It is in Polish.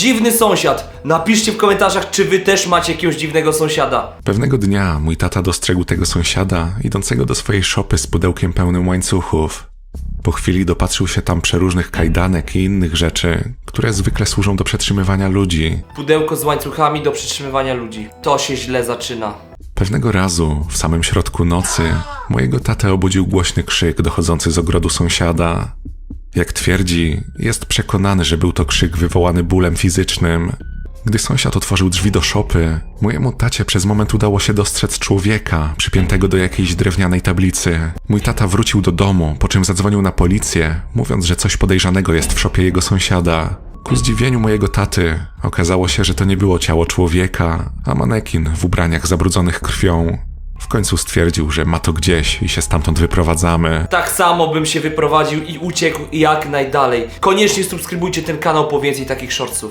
Dziwny sąsiad. Napiszcie w komentarzach, czy wy też macie jakiegoś dziwnego sąsiada. Pewnego dnia mój tata dostrzegł tego sąsiada, idącego do swojej szopy z pudełkiem pełnym łańcuchów. Po chwili dopatrzył się tam przeróżnych kajdanek i innych rzeczy, które zwykle służą do przetrzymywania ludzi. Pudełko z łańcuchami do przytrzymywania ludzi. To się źle zaczyna. Pewnego razu, w samym środku nocy, mojego tatę obudził głośny krzyk dochodzący z ogrodu sąsiada. Jak twierdzi, jest przekonany, że był to krzyk wywołany bólem fizycznym. Gdy sąsiad otworzył drzwi do szopy, mojemu tacie przez moment udało się dostrzec człowieka przypiętego do jakiejś drewnianej tablicy. Mój tata wrócił do domu, po czym zadzwonił na policję, mówiąc, że coś podejrzanego jest w szopie jego sąsiada. Ku zdziwieniu mojego taty okazało się, że to nie było ciało człowieka, a manekin w ubraniach zabrudzonych krwią. Końcu stwierdził, że ma to gdzieś i się stamtąd wyprowadzamy. Tak samo bym się wyprowadził i uciekł jak najdalej. Koniecznie subskrybujcie ten kanał po więcej takich shortsów.